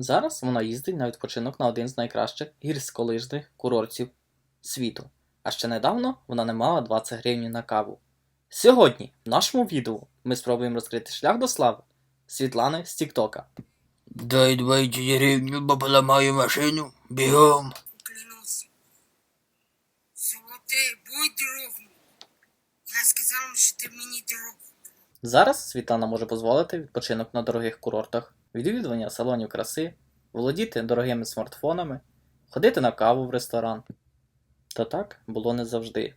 Зараз вона їздить на відпочинок на один з найкращих гірськолижних курортів світу. А ще недавно вона не мала 20 гривень на каву. Сьогодні в нашому відео ми спробуємо розкрити шлях до слави Світлани з Тіктока. Дай 20 гривень, бо поламаю машину. Бігом. Клянусь. Золотий, будь другом. Я сказав, що ти мені друг. Зараз Світлана може дозволити відпочинок на дорогих курортах, відвідування салонів краси, володіти дорогими смартфонами, ходити на каву в ресторан. Та так було не завжди.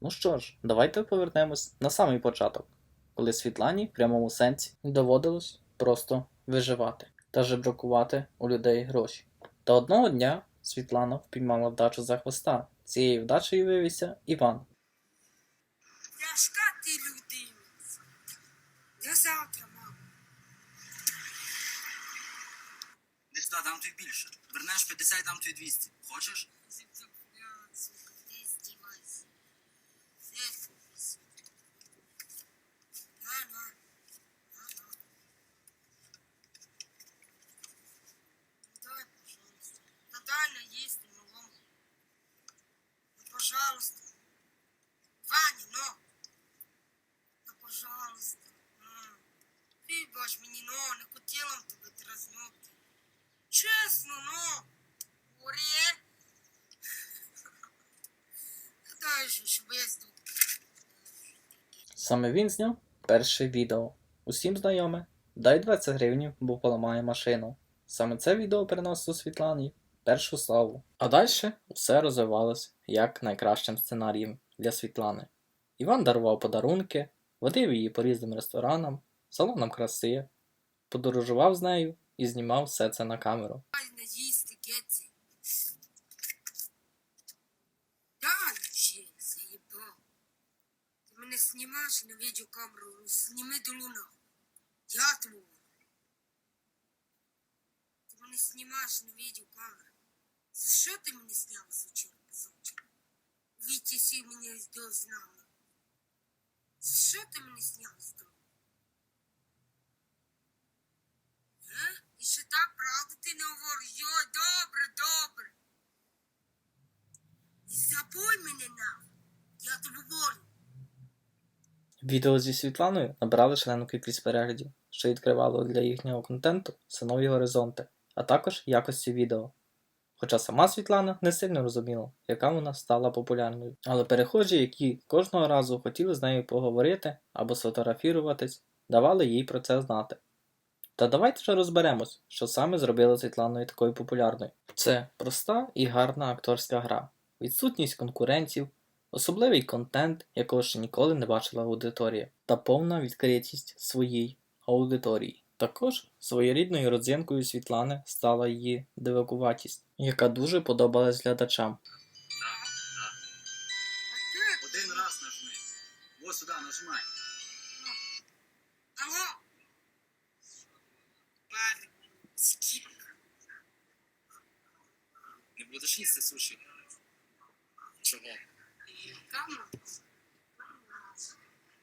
Ну що ж, давайте повернемось на самий початок, коли Світлані в прямому сенсі доводилось просто виживати та жебракувати у людей гроші. Та одного дня Світлана впіймала вдачу за хвоста. Цією вдачею вивівся Іван. Ляшка ти людина. До завтра, мама. Десь та дам тобі більше. Вернеш 50, дам тобі 200. Хочеш? Сука, ти здівайся. Заткнись. На, на. На, на. Дай, пожалуйста. Да дай наесть малому. Ну, пожалуйста. Ваня, ну. Ну, пожалуйста. М. Вибач мені, ну, не хотіла тебе дразнути. Чесно. Дай же, щоб я. Саме він зняв перше відео. Усім знайоме. Дай 20 гривень, бо поламає машину. Саме це відео приносило Світлані першу славу. А далі все розвивалось як найкращим сценарієм для Світлани. Іван дарував подарунки, водив її по різним ресторанам, салонам краси, подорожував з нею і знімав все це на камеру. Дай наїсти, Гетці. Дай ще, заєбав. Знімаєш на ну, зніми до луна. Я твого. Ти мене знімаєш на відеокамеру. За що ти мене зняв з очей, позавчора? Вітя сі мене знав. За що ти мене зняв з дому? Е? І ще так правду ти не говориш. Йой, добре, добре. Не забудь мене нахуй. Відео зі Світланою набрали шалену кількість переглядів, що відкривало для їхнього контенту все нові горизонти, а також якості відео. Хоча сама Світлана не сильно розуміла, яка вона стала популярною. Але перехожі, які кожного разу хотіли з нею поговорити або сфотографіруватись, давали їй про це знати. Та давайте вже розберемось, що саме зробило Світланою такою популярною. Це проста і гарна акторська гра, відсутність конкурентів, особливий контент, якого ще ніколи не бачила аудиторія, та повна відкритість своїй аудиторії. Також своєрідною родзинкою Світлани стала її дивакуватість, яка дуже подобалась глядачам. Один раз нажми. Ось сюди нажимай. Не будеш їсти суші. Чого? Камера.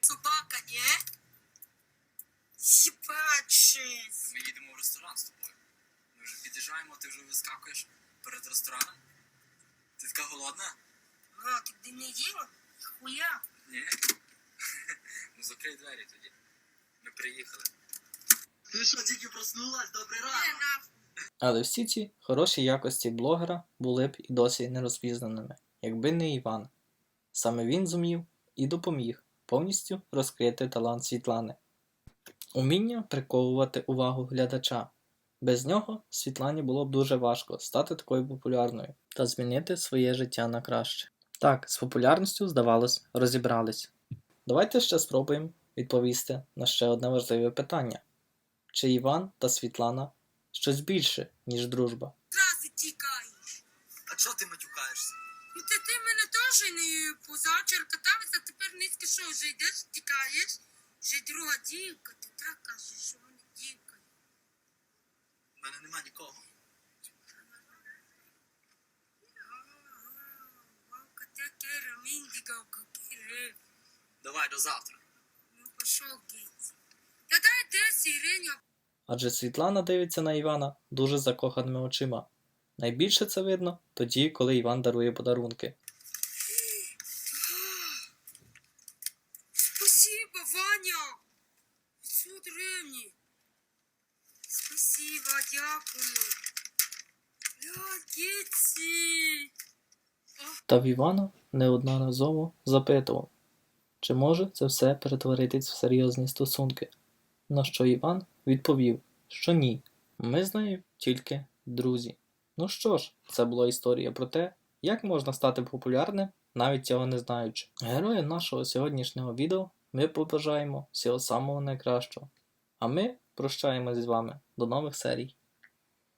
Собака, не? Єбачись. Ми їдемо в ресторан з тобою. Ми вже під'їжджаємо, ти вже вискакуєш перед рестораном. Ти така голодна? А, ти де не їла? Хуя. Ні. Ну закрий двері тоді. Ми приїхали. Ти що, тільки проснулась? Добрий Не. Але всі ці хороші якості блогера були б і досі не розпізнаними, якби не Іван. Саме він зумів і допоміг повністю розкрити талант Світлани. Уміння приковувати увагу глядача. Без нього Світлані було б дуже важко стати такою популярною та змінити своє життя на краще. Так, з популярністю, здавалось, розібрались. Давайте ще спробуємо відповісти на ще одне важливе питання: чи Іван та Світлана щось більше, ніж дружба? Зразу тікаєш. А чого ти матюкаєшся? Не позавчора катався, тепер низько що, вже йдеш, тікаєш? Вже друга дівка, ти так кажеш, що вона дівка. У мене нема нікого. Давай до завтра. Ну пошов геть. Та дай де сиреня адже Світлана дивиться на Івана дуже закоханими очима. Найбільше це видно тоді, коли Іван дарує подарунки. Спасибо, дякую. Та в Івана неодноразово запитував, чи може це все перетворитись в серйозні стосунки. На що Іван відповів, що ні, ми з нею тільки друзі. Ну що ж, це була історія про те, як можна стати популярним, навіть цього не знаючи. Героям нашого сьогоднішнього відео ми побажаємо всього самого найкращого. А ми прощаємось з вами до нових серій.